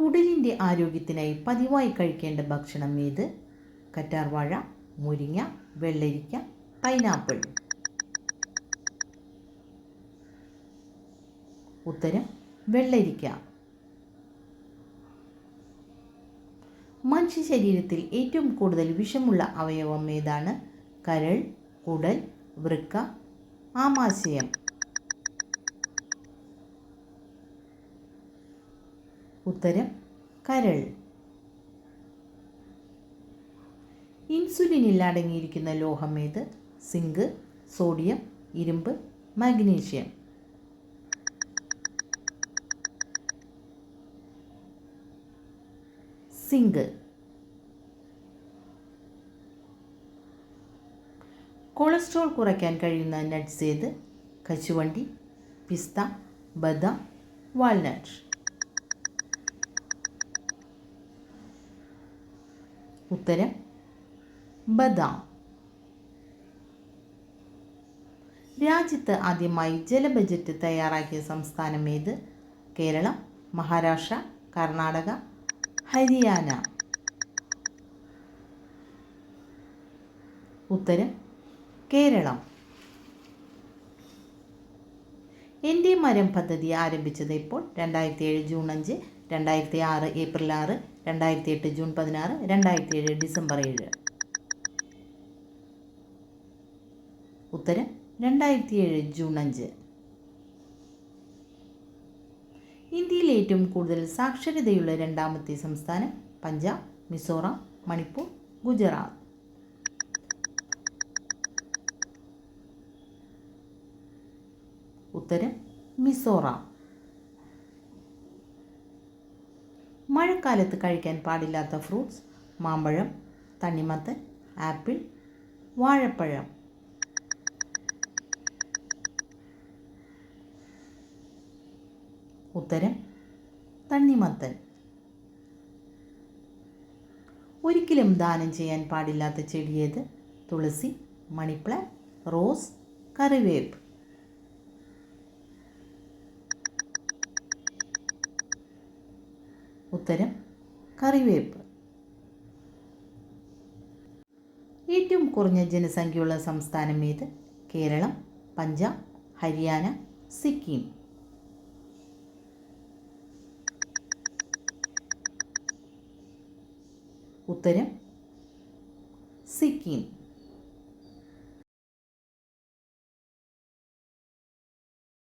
കുടലിന്റെ ആരോഗ്യത്തിനായി പതിവായി കഴിക്കേണ്ട ഭക്ഷണം ഏത്? കറ്റാർവാഴ മുരിങ്ങ വെള്ളരിക്ക പൈനാപ്പിൾ. ഉത്തരം വെള്ളരിക്ക. മനുഷ്യ ശരീരത്തിൽ ഏറ്റവും കൂടുതൽ വിഷമുള്ള അവയവം ഏതാണ്? കരൾ കുടൽ വൃക്ക ആമാശയം. ഉത്തരം കരൾ. ഇൻസുലിനിൽ അടങ്ങിയിരിക്കുന്ന ലോഹം ഏത്? സിങ്ക് സോഡിയം ഇരുമ്പ് മാഗ്നീഷ്യം. സിങ്ക്. കൊളസ്ട്രോൾ കുറയ്ക്കാൻ കഴിയുന്ന നട്ട്സ് ഏത്? കശുവണ്ടി പിസ്ത ബദാം വാൾനട്ട് ഉത്തരം ബദാം. രാജ്യത്ത് ആദ്യമായി ജല ബജറ്റ് തയ്യാറാക്കിയ സംസ്ഥാനം ഏത്? കേരളം മഹാരാഷ്ട്ര കർണാടക ഹരിയാന. ഉത്തരം കേരളം. എന്റെ മരം പദ്ധതി ആരംഭിച്ചത് ഇപ്പോൾ രണ്ടായിരത്തി ഏഴ് ജൂൺ അഞ്ച് രണ്ടായിരത്തി ആറ് ഏപ്രിൽ ആറ് രണ്ടായിരത്തി എട്ട് ജൂൺ പതിനാറ് രണ്ടായിരത്തി ഏഴ് ഡിസംബർ ഏഴ്. ഉത്തരം രണ്ടായിരത്തി ഏഴ് ജൂൺ അഞ്ച്. ഇന്ത്യയിൽ ഏറ്റവും കൂടുതൽ സാക്ഷരതയുള്ള രണ്ടാമത്തെ സംസ്ഥാനം പഞ്ചാബ് മിസോറാം മണിപ്പൂർ ഗുജറാത്ത്. ഉത്തരം മിസോറാം. മഴക്കാലത്ത് കഴിക്കാൻ പാടില്ലാത്ത ഫ്രൂട്ട്സ് മാമ്പഴം തണ്ണിമത്തൻ ആപ്പിൾ വാഴപ്പഴം. ഉത്തരം തണ്ണിമത്തൻ. ഒരിക്കലും ദാനം ചെയ്യാൻ പാടില്ലാത്ത ചെടിയേത് തുളസി മണിപ്ലാന്റ് റോസ് കറിവേപ്പ്. ഉത്തരം കറിവേപ്പ്. ഏറ്റവും കുറഞ്ഞ ജനസംഖ്യയുള്ള സംസ്ഥാനം ഏത്? കേരളം പഞ്ചാബ് ഹരിയാന സിക്കിം. ഉത്തരം സിക്കിം.